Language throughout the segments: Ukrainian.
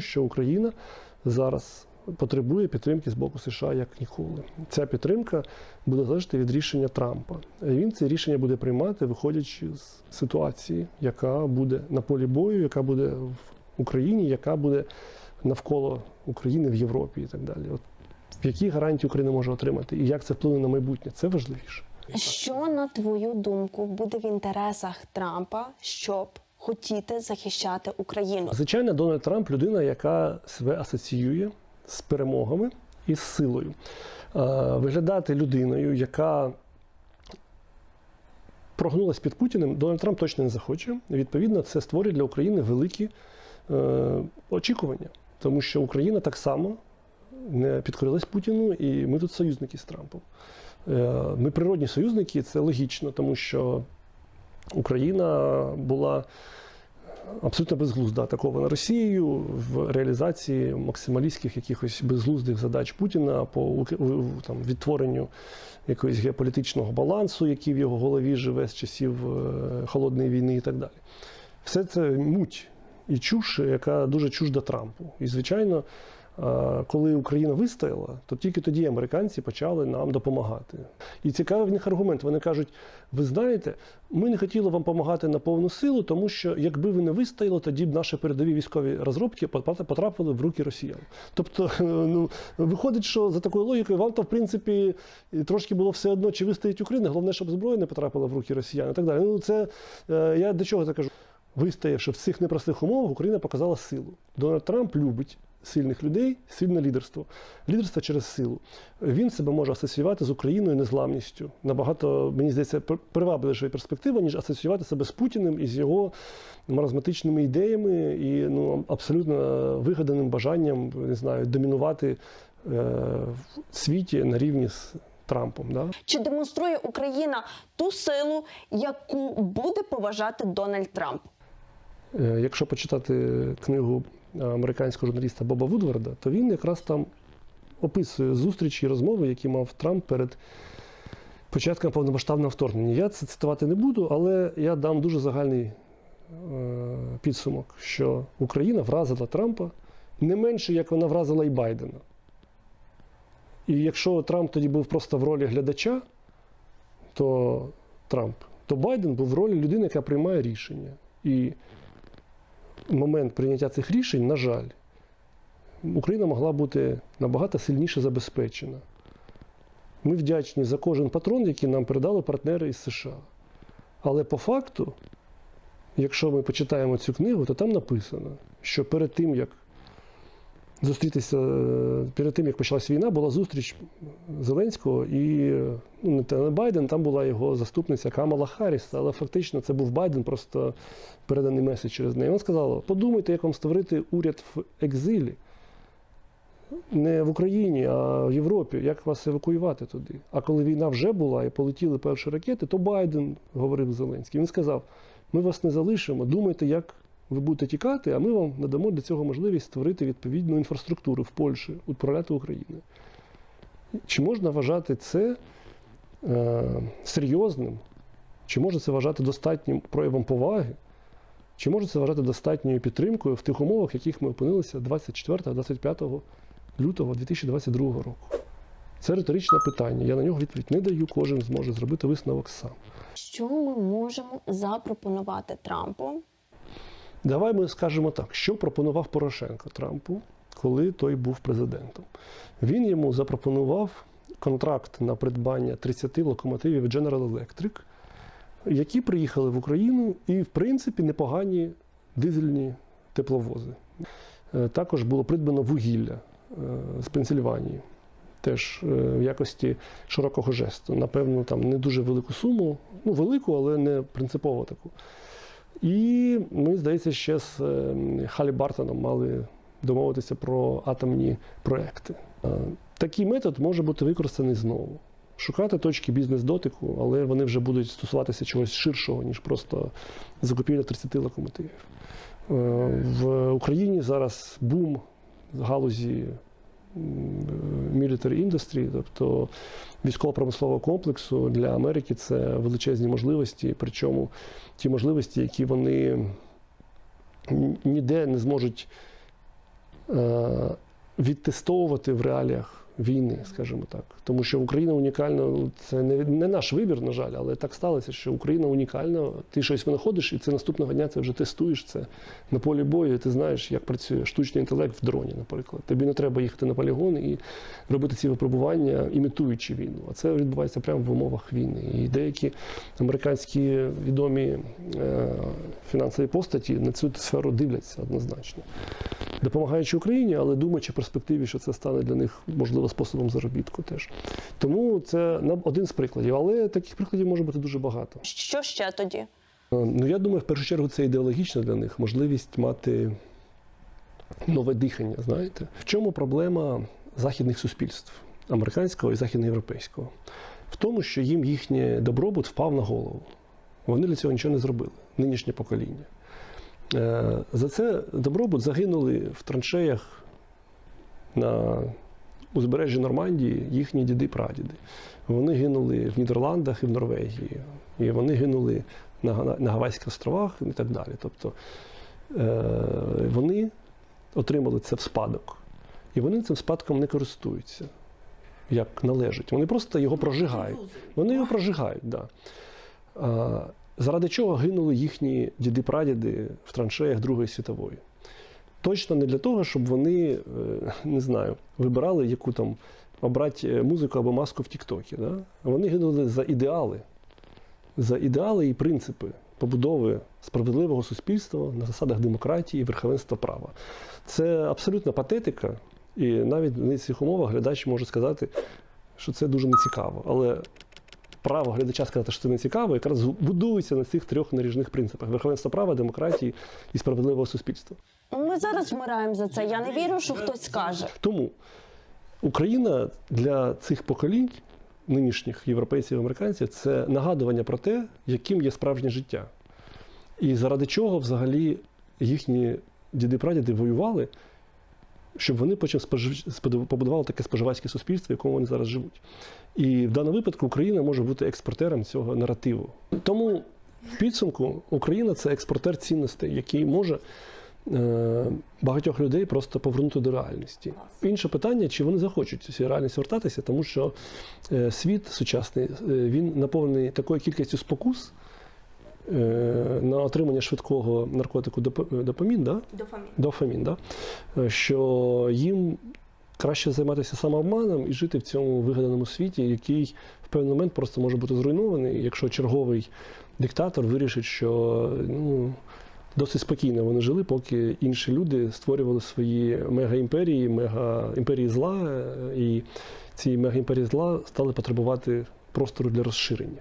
що Україна зараз потребує підтримки з боку США як ніколи. Ця підтримка буде залежати від рішення Трампа. Він це рішення буде приймати, виходячи з ситуації, яка буде на полі бою, яка буде в Україні, яка буде навколо України в Європі і так далі. От які гарантії Україна може отримати, і як це вплине на майбутнє, це важливіше. Що на твою думку буде в інтересах Трампа, щоб хотіти захищати Україну? Звичайно, Дональд Трамп людина, яка себе асоціює з перемогами і з силою. Виглядати людиною, яка прогнулась під Путіним, Дональд Трамп точно не захоче. Відповідно, це створює для України великі е, очікування, тому що Україна так само не підкорилась Путіну, і ми тут союзники з Трампом. Е, Ми природні союзники, це логічно, тому що Україна була абсолютно безглузда атакована Росією в реалізації максималістських якихось безглуздих задач Путіна по там, відтворенню якогось геополітичного балансу, який в його голові живе з часів е, холодної війни і так далі. Все це муть і чуш, яка дуже чужда Трампу. І, звичайно, коли Україна вистояла, то тільки тоді американці почали нам допомагати. І цікавий в них аргумент. Вони кажуть: ви знаєте, ми не хотіли вам допомагати на повну силу, тому що якби ви не вистояли, тоді б наші передові військові розробки потрапили в руки росіян. Тобто, ну виходить, що за такою логікою вам то в принципі трошки було все одно, чи вистоїть Україна. Головне, щоб зброя не потрапила в руки росіян і так далі. Ну це е, я до чого це кажу? Вистоявши в цих непростих умовах, Україна показала силу. Дональд Трамп любить сильних людей, сильне лідерство. Лідерство через силу. Він себе може асоціювати з Україною незламністю. Набагато, мені здається, пр- привабливіша перспектива, ніж асоціювати себе з Путіним і з його маразматичними ідеями і ну, абсолютно вигаданим бажанням не знаю, домінувати е, в світі на рівні з Трампом. Да? Чи демонструє Україна ту силу, яку буде поважати Дональд Трамп? Е, Якщо почитати книгу американського журналіста Боба Вудварда, то він якраз там описує зустрічі і розмови, які мав Трамп перед початком повномасштабного вторгнення. Я це цитувати не буду, але я дам дуже загальний е, підсумок, що Україна вразила Трампа не менше, як вона вразила і Байдена. І якщо Трамп тоді був просто в ролі глядача, то Трамп, то Байден був в ролі людини, яка приймає рішення. І момент прийняття цих рішень, на жаль, Україна могла бути набагато сильніше забезпечена. Ми вдячні за кожен патрон, який нам передали партнери із США. Але по факту, якщо ми почитаємо цю книгу, то там написано, що перед тим, як зустрітися, е, перед тим, як почалась війна, була зустріч Зеленського і е, ну, не Байден, там була його заступниця Камала Харріс, але фактично це був Байден, просто переданий меседж через неї. Вона сказала: подумайте, як вам створити уряд в екзилі. Не в Україні, а в Європі, як вас евакуювати туди. А коли війна вже була і полетіли перші ракети, то Байден говорив Зеленський. Він сказав: ми вас не залишимо, думайте, як ви будете тікати, а ми вам надамо для цього можливість створити відповідну інфраструктуру в Польщі, управляти Україною. Чи можна вважати це е, серйозним? Чи можна це вважати достатнім проявом поваги? Чи може це вважати достатньою підтримкою в тих умовах, в яких ми опинилися 24-25 лютого 2022 року? Це риторичне питання. Я на нього відповідь не даю, кожен зможе зробити висновок сам. Що ми можемо запропонувати Трампу? Давай ми скажемо так, що пропонував Порошенко Трампу, коли той був президентом. Він йому запропонував контракт на придбання 30 локомотивів General Electric, які приїхали в Україну і, в принципі, непогані дизельні тепловози. Е, Також було придбано вугілля е, з Пенсильванії. Теж е, в якості широкого жесту. Напевно, там не дуже велику суму, ну велику, але не принципово таку. І мені здається, ще з е, Халі Бартоном мали домовитися про атомні проекти. Такий метод може бути використаний знову. Шукати точки бізнес-дотику, але вони вже будуть стосуватися чогось ширшого, ніж просто закупівля 30 локомотивів. Е, В Україні зараз бум галузі military industry, тобто військово-промислового комплексу для Америки це величезні можливості, причому ті можливості, які вони ніде не зможуть е, відтестовувати в реаліях війни, скажімо так. Тому що Україна унікальна, це не, не наш вибір, на жаль, але так сталося, що Україна унікальна. Ти щось винаходиш, і це наступного дня це вже тестуєш це на полі бою. і Ти знаєш, як працює штучний інтелект в дроні, наприклад. Тобі не треба їхати на полігон і робити ці випробування, імітуючи війну. А це відбувається прямо в умовах війни. І деякі американські відомі е, фінансові постаті на цю сферу дивляться однозначно допомагаючи Україні, але думаючи в перспективі, що це стане для них можливо способом заробітку теж. Тому це один з прикладів, але таких прикладів може бути дуже багато. Що ще тоді? Е, Ну я думаю, в першу чергу це ідеологічно для них можливість мати нове дихання. Знаєте, в чому проблема західних суспільств американського і західноєвропейського? В тому, що їм їхній добробут впав на голову. Вони для цього нічого не зробили, нинішнє покоління. Е, За це добробут загинули в траншеях на узбережжі Нормандії їхні діди-прадіди. Вони гинули в Нідерландах і в Норвегії, і вони гинули на, Гавайських островах і так далі. Тобто е, вони отримали це в спадок, і вони цим спадком не користуються як належить. Вони просто його прожигають. Вони його прожигають, да. Заради чого гинули їхні діди-прадіди в траншеях Другої світової? Точно не для того, щоб вони, е, не знаю, вибирали яку там обрати е, музику або маску в Тіктокі. Да? Вони гинули за ідеали, за ідеали і принципи побудови справедливого суспільства на засадах демократії і верховенства права. Це абсолютна патетика, і навіть на цих умовах глядач може сказати, що це дуже нецікаво. Але право глядача сказати, що це нецікаво, якраз будується на цих трьох наріжних принципах: верховенства права, демократії і справедливого суспільства. Ми зараз вмираємо за це. Я не вірю, що хтось скаже. Тому Україна для цих поколінь, нинішніх європейців і американців, це нагадування про те, яким є справжнє життя. І заради чого взагалі їхні діди-прадіди воювали, щоб вони потім спожив- побудували таке споживацьке суспільство, в якому вони зараз живуть. І в даному випадку Україна може бути експортером цього наративу. Тому в підсумку Україна це експортер цінностей, який може е, багатьох людей просто повернути до реальності. Інше питання, чи вони захочуть цю реальність вертатися, тому що е, світ сучасний е, він наповнений такою кількістю спокус на отримання швидкого наркотику допо- допамін, да? дофамін, да? е, що їм краще займатися самообманом і жити в цьому вигаданому світі, який в певний момент просто може бути зруйнований, якщо черговий диктатор вирішить, що ну, досить спокійно вони жили, поки інші люди створювали свої мегаімперії, мегаімперії зла, е, і ці мегаімперії зла стали потребувати простору для розширення.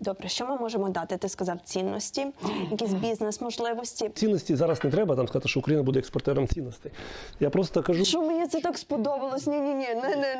Добре, що ми можемо дати? Ти сказав цінності, якісь бізнес-можливості. Цінності зараз не треба там сказати, що Україна буде експортером цінностей. Я просто кажу. Що мені це так сподобалось? Ні, ні, ні, не, не,